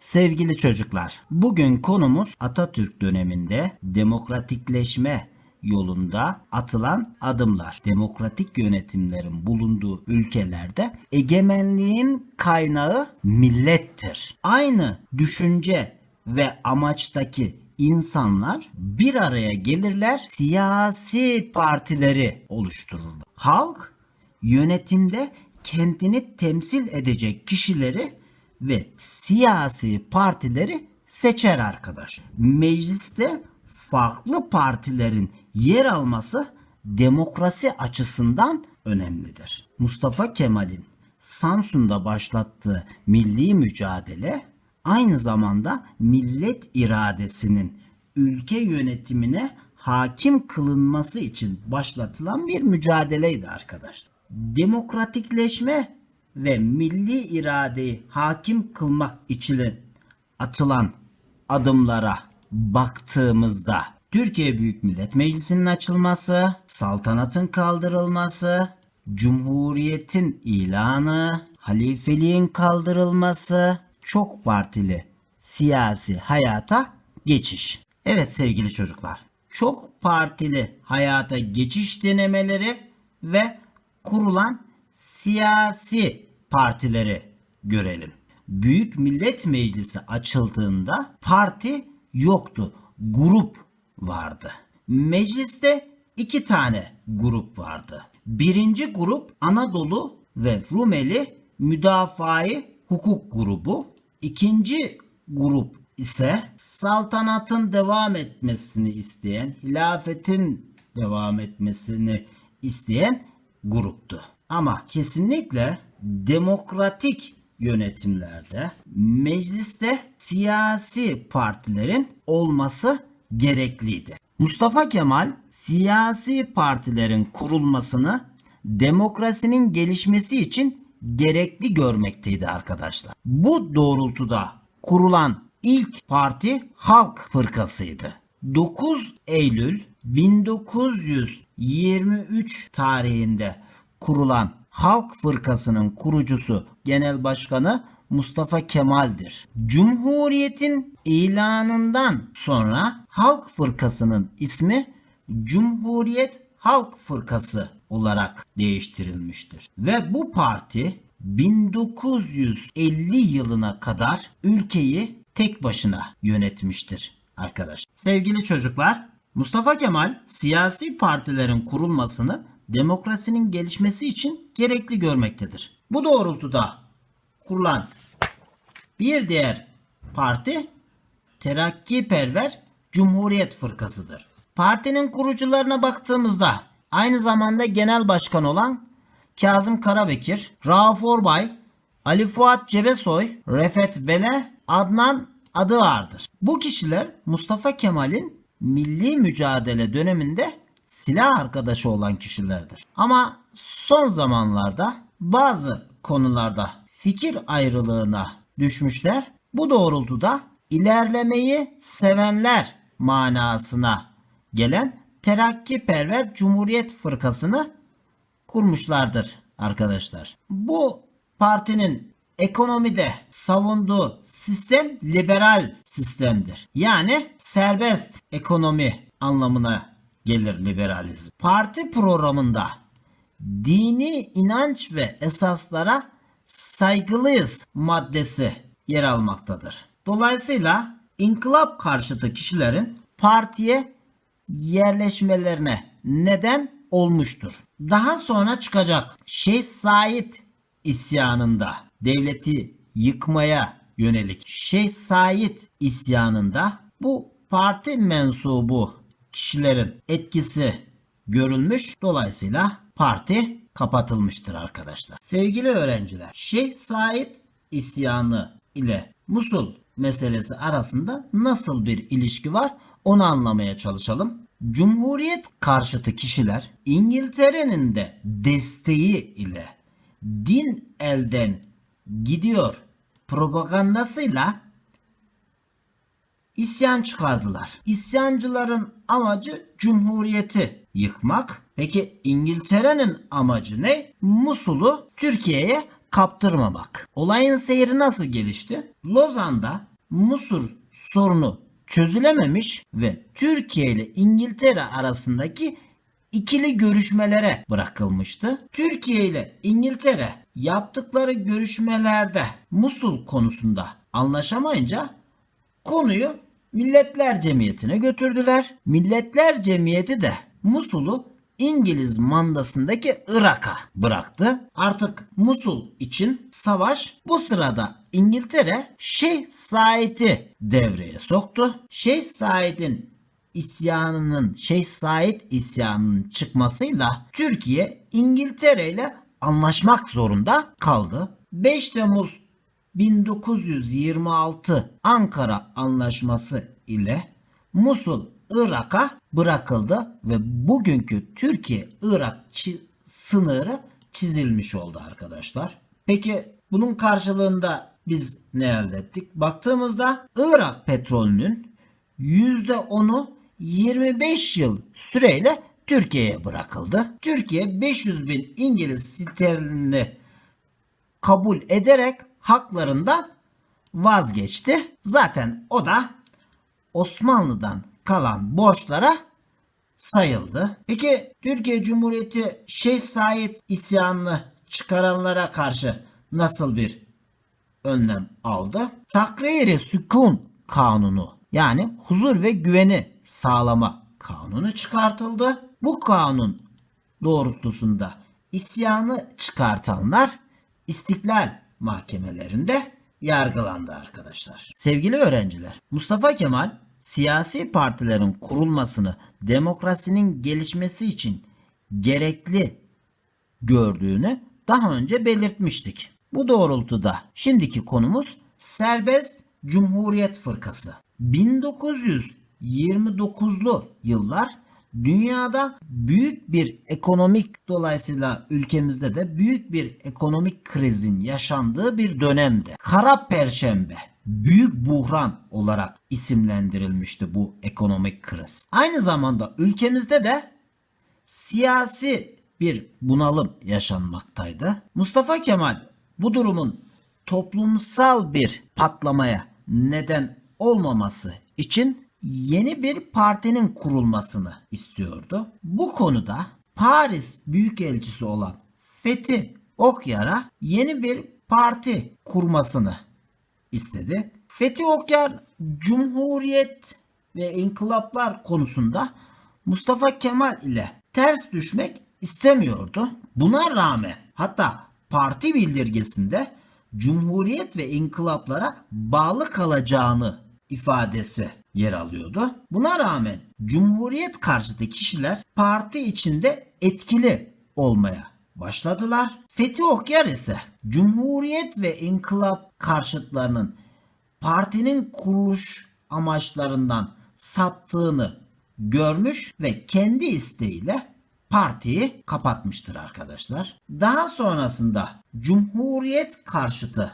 Sevgili çocuklar, bugün konumuz Atatürk döneminde demokratikleşme yolunda atılan adımlar. Demokratik yönetimlerin bulunduğu ülkelerde egemenliğin kaynağı millettir. Aynı düşünce ve amaçtaki insanlar bir araya gelirler, siyasi partileri oluştururlar. Halk yönetimde kendini temsil edecek kişileri ve siyasi partileri seçer arkadaş. Mecliste farklı partilerin yer alması demokrasi açısından önemlidir. Mustafa Kemal'in Samsun'da başlattığı milli mücadele aynı zamanda millet iradesinin ülke yönetimine hakim kılınması için başlatılan bir mücadeleydi arkadaşlar. Demokratikleşme ve milli iradeyi hakim kılmak için atılan adımlara baktığımızda Türkiye Büyük Millet Meclisi'nin açılması, saltanatın kaldırılması, cumhuriyetin ilanı, halifeliğin kaldırılması, çok partili siyasi hayata geçiş. Evet sevgili çocuklar, çok partili hayata geçiş denemeleri ve kurulan siyasi partileri görelim. Büyük Millet Meclisi açıldığında parti yoktu. Grup vardı. Mecliste iki tane grup vardı. Birinci grup Anadolu ve Rumeli Müdafai Hukuk Grubu. İkinci grup ise saltanatın devam etmesini isteyen, hilafetin devam etmesini isteyen gruptu. Ama kesinlikle demokratik yönetimlerde mecliste siyasi partilerin olması gerekliydi. Mustafa Kemal siyasi partilerin kurulmasını demokrasinin gelişmesi için gerekli görmekteydi arkadaşlar. Bu doğrultuda kurulan ilk parti Halk Fırkası'ydı. 9 Eylül 1923 tarihinde kurulan Halk Fırkası'nın kurucusu Genel Başkanı Mustafa Kemal'dir. Cumhuriyetin ilanından sonra Halk Fırkası'nın ismi Cumhuriyet Halk Fırkası olarak değiştirilmiştir. Ve bu parti 1950 yılına kadar ülkeyi tek başına yönetmiştir arkadaş. Sevgili çocuklar, Mustafa Kemal siyasi partilerin kurulmasını demokrasinin gelişmesi için gerekli görmektedir. Bu doğrultuda kurulan bir diğer parti Terakkiperver Cumhuriyet Fırkası'dır. Partinin kurucularına baktığımızda aynı zamanda genel başkan olan Kazım Karabekir, Rauf Orbay, Ali Fuat Cebesoy, Refet Bele, Adnan adı vardır. Bu kişiler Mustafa Kemal'in milli mücadele döneminde silah arkadaşı olan kişilerdir. Ama son zamanlarda bazı konularda fikir ayrılığına düşmüşler. Bu doğrultuda ilerlemeyi sevenler manasına gelen Terakkiperver Cumhuriyet Fırkası'nı kurmuşlardır arkadaşlar. Bu partinin ekonomide savunduğu sistem liberal sistemdir. Yani serbest ekonomi anlamına gelir liberalizm. Parti programında dini inanç ve esaslara saygılıyız maddesi yer almaktadır. Dolayısıyla inkılap karşıtı kişilerin partiye yerleşmelerine neden olmuştur. Daha sonra çıkacak Şeyh Said isyanında devleti yıkmaya yönelik Şeyh Said isyanında bu parti mensubu kişilerin etkisi görülmüş. Dolayısıyla parti kapatılmıştır arkadaşlar. Sevgili öğrenciler, Şeyh Said isyanı ile Musul meselesi arasında nasıl bir ilişki var onu anlamaya çalışalım. Cumhuriyet karşıtı kişiler İngiltere'nin de desteği ile din elden gidiyor propagandasıyla isyan çıkardılar. İsyancıların amacı cumhuriyeti yıkmak. Peki İngiltere'nin amacı ne? Musul'u Türkiye'ye kaptırmamak. Olayın seyri nasıl gelişti? Lozan'da Musul sorunu çözülememiş ve Türkiye ile İngiltere arasındaki ikili görüşmelere bırakılmıştı. Türkiye ile İngiltere yaptıkları görüşmelerde Musul konusunda anlaşamayınca konuyu Milletler Cemiyeti'ne götürdüler. Milletler Cemiyeti de Musul'u İngiliz mandasındaki Irak'a bıraktı. Artık Musul için savaş bu sırada İngiltere Şeyh Said'i devreye soktu. Şeyh Said'in isyanının Şeyh Said isyanının çıkmasıyla Türkiye İngiltere ile anlaşmak zorunda kaldı. 5 Temmuz 1926 Ankara Anlaşması ile Musul Irak'a bırakıldı ve bugünkü Türkiye-Irak sınırı çizilmiş oldu arkadaşlar. Peki bunun karşılığında biz ne elde ettik? Baktığımızda Irak petrolünün %10'u 25 yıl süreyle Türkiye'ye bırakıldı. Türkiye 500 bin İngiliz sterlinini kabul ederek haklarından vazgeçti. Zaten o da Osmanlı'dan kalan borçlara sayıldı. Peki Türkiye Cumhuriyeti Şeyh Said isyanını çıkaranlara karşı nasıl bir önlem aldı? Takrir-i sükun kanunu yani huzur ve güveni sağlama kanunu çıkartıldı. Bu kanun doğrultusunda isyanı çıkartanlar istiklal mahkemelerinde yargılandı arkadaşlar. Sevgili öğrenciler, Mustafa Kemal siyasi partilerin kurulmasını demokrasinin gelişmesi için gerekli gördüğünü daha önce belirtmiştik. Bu doğrultuda şimdiki konumuz Serbest Cumhuriyet Fırkası. 1929'lu yıllar dünyada büyük bir ekonomik dolayısıyla ülkemizde de büyük bir ekonomik krizin yaşandığı bir dönemde. Kara Perşembe büyük buhran olarak isimlendirilmişti bu ekonomik kriz. Aynı zamanda ülkemizde de siyasi bir bunalım yaşanmaktaydı. Mustafa Kemal bu durumun toplumsal bir patlamaya neden olmaması için yeni bir partinin kurulmasını istiyordu. Bu konuda Paris Büyükelçisi olan Fethi Okyar'a yeni bir parti kurmasını istedi. Fethi Okyar Cumhuriyet ve inkılaplar konusunda Mustafa Kemal ile ters düşmek istemiyordu. Buna rağmen hatta parti bildirgesinde Cumhuriyet ve inkılaplara bağlı kalacağını ifadesi yer alıyordu. Buna rağmen Cumhuriyet karşıtı kişiler parti içinde etkili olmaya başladılar. Fethi Okyar ise Cumhuriyet ve inkılap karşıtlarının partinin kuruluş amaçlarından saptığını görmüş ve kendi isteğiyle partiyi kapatmıştır arkadaşlar. Daha sonrasında Cumhuriyet karşıtı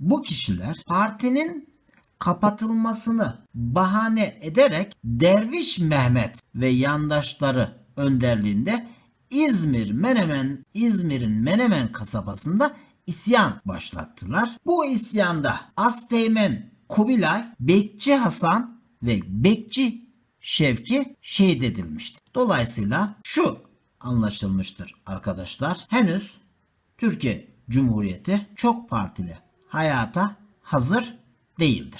bu kişiler partinin kapatılmasını bahane ederek Derviş Mehmet ve yandaşları önderliğinde İzmir Menemen İzmir'in Menemen kasabasında isyan başlattılar. Bu isyanda Asteğmen Kubilay, Bekçi Hasan ve Bekçi Şevki şehit edilmişti. Dolayısıyla şu anlaşılmıştır arkadaşlar. Henüz Türkiye Cumhuriyeti çok partili hayata hazır değildir.